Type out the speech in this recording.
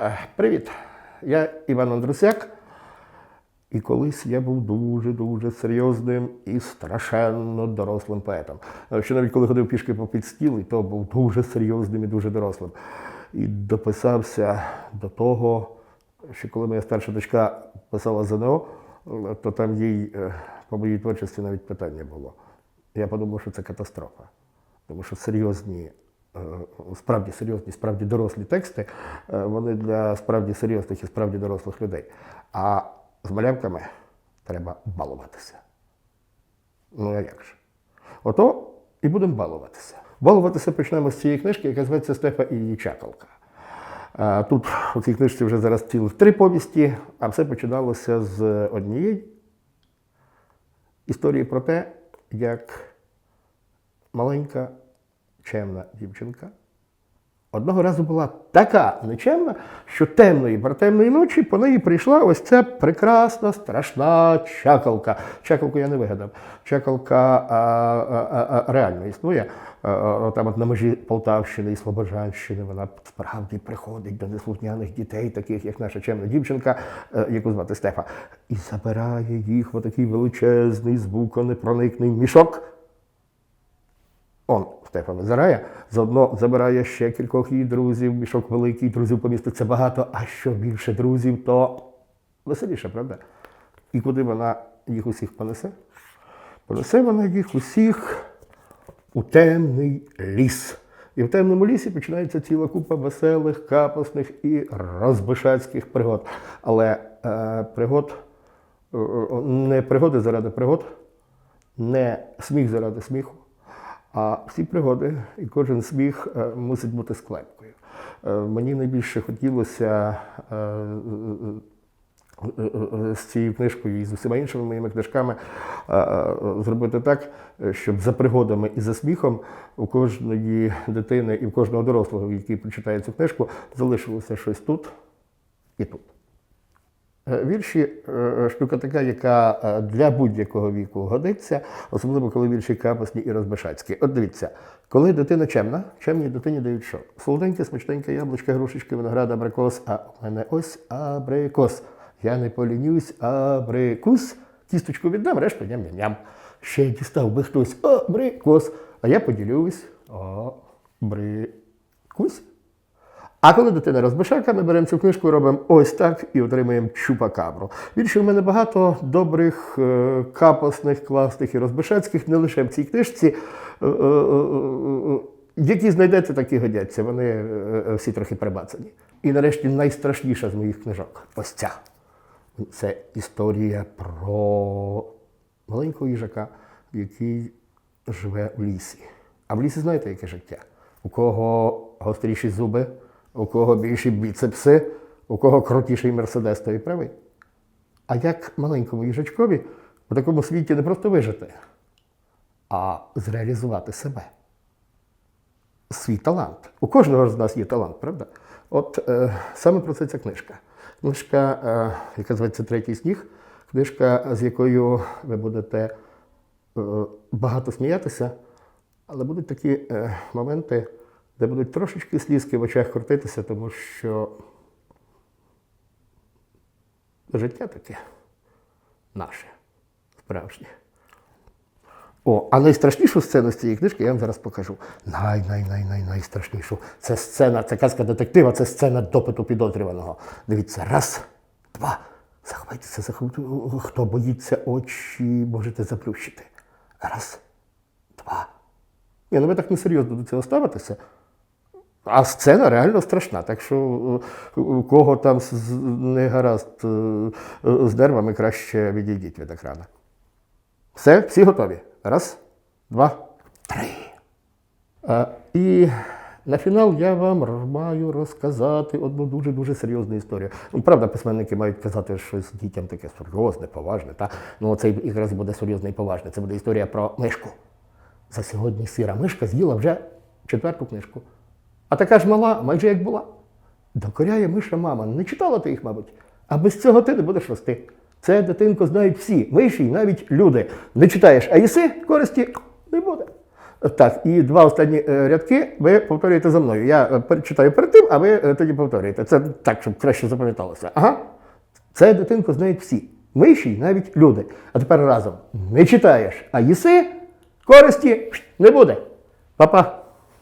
Е, Привіт, я Іван Андрусяк. І колись я був дуже-дуже серйозним і страшенно дорослим поетом. Е, Що навіть коли ходив пішки по підстіл, і то був дуже серйозним і дуже дорослим. І дописався до того, що коли моя старша дочка писала ЗНО, е, то там їй по моїй творчості навіть питання було. Я подумав, що це катастрофа. Тому що серйозні, справді серйозні, справді дорослі тексти, е, вони для справді серйозних і справді дорослих людей. А з малявками треба балуватися. Ну, а як же? Ото і будемо балуватися. Балуватися почнемо з цієї книжки, яка зветься Стефа і її чакалка. Тут у цій книжці вже зараз цілих три повісті, а все починалося з однієї історії про те, як маленька чемна дівчинка одного разу була така нечемна, що темної темної ночі по неї прийшла ось ця прекрасна, страшна чакалка. Чакалку я не вигадав. Чакалка а, а, а, реально існує. А, Там от на межі Полтавщини і Слобожанщини вона справді приходить до неслухняних дітей, таких як наша чемна дівчинка, е, яку звати Стефа, і забирає їх в отакий величезний, звуконепроникний мішок. Он Стефа визирає, заодно забирає ще кількох її друзів, мішок великий, друзів поміститься багато, а що більше друзів, то веселіше, правда? І куди вона їх усіх понесе? Понесе вона їх усіх у темний ліс. І в темному лісі починається ціла купа веселих, капосних і розбишацьких пригод. Але е, пригод е, е, не пригоди заради пригод, не сміх заради сміху. А всі пригоди і кожен сміх е, мусить бути склепкою. Е, Мені найбільше хотілося е, з цією книжкою і з усіма іншими моїми книжками зробити так, щоб за пригодами і за сміхом у кожної дитини і в кожного дорослого, який прочитає цю книжку, залишилося щось тут і тут. Е, Вірші е, штука така, яка е, для будь-якого віку годиться, особливо коли вірші капосні і розбишацькі. От дивіться, коли дитина чемна, чемній дитині дають що? Солоденьке, смачненьке яблучко, грушечки, виноград, абрикос, а у мене ось абрикос. Я не полінюсь, абрикус. Кісточку віддам, решту ням-ням-ням. Ще дістав би хтось абрикос, а я поділюсь. Абрикус. А коли дитина розбишака, ми беремо цю книжку, робимо ось так і отримаємо чупакабру. Більше в мене багато добрих, е, капосних, класних і розбишацьких, не лише в цій книжці. е, е, Які знайдете, такі годяться. Вони всі трохи прибацані. І нарешті найстрашніша з моїх книжок ось ця. Це історія про маленького їжака, який живе в лісі. А в лісі знаєте, яке життя? У кого гостріші зуби, у кого більші біцепси, у кого крутіший мерседес, той правий. А як маленькому їжачкові в такому світі не просто вижити, а зреалізувати себе. Свій талант. У кожного з нас є талант, правда? От е, саме про це ця книжка. Книжка, е, яка зветься Третій сніг, книжка, з якою ви будете е, багато сміятися, але будуть такі е, моменти, де будуть трошечки слізки в очах крутитися, тому що життя таке наше, справжнє. О, а найстрашнішу сцену з цієї книжки я вам зараз покажу. Най-най-най-най-найстрашнішу. Це сцена, це казка детектива, це сцена допиту підозрюваного. Дивіться, раз, два. Заховайтеся, заховайте. Хто боїться очі, можете заплющити. Раз, два. Ні, ну ви так несерйозно до цього ставитеся. А сцена реально страшна. Так що е, у кого там не гаразд е, е, з нервами, краще відійдіть від екрана. Все, всі готові. Раз, два, три. А, і на фінал я вам маю розказати одну дуже-дуже серйозну історію. Ну, правда, письменники мають казати щось дітям таке серйозне, поважне. Та? Ну, це якраз буде серйозне і поважне. Це буде історія про мишку. За сьогодні сира мишка з'їла вже четверту книжку. А така ж мала, майже як була. Докоряє миша мама. Не читала ти їх, мабуть. А без цього ти не будеш рости. Це дитинко знають всі, миші і навіть люди. Не читаєш, а їси користі не буде. Так, і два останні е, рядки ви повторюєте за мною. Я е, читаю перед тим, а ви е, тоді повторюєте. Це так, щоб краще запам'яталося. Ага. Це дитинку знають всі. Миші, й навіть люди. А тепер разом не читаєш, а їси, користі не буде. Па-па.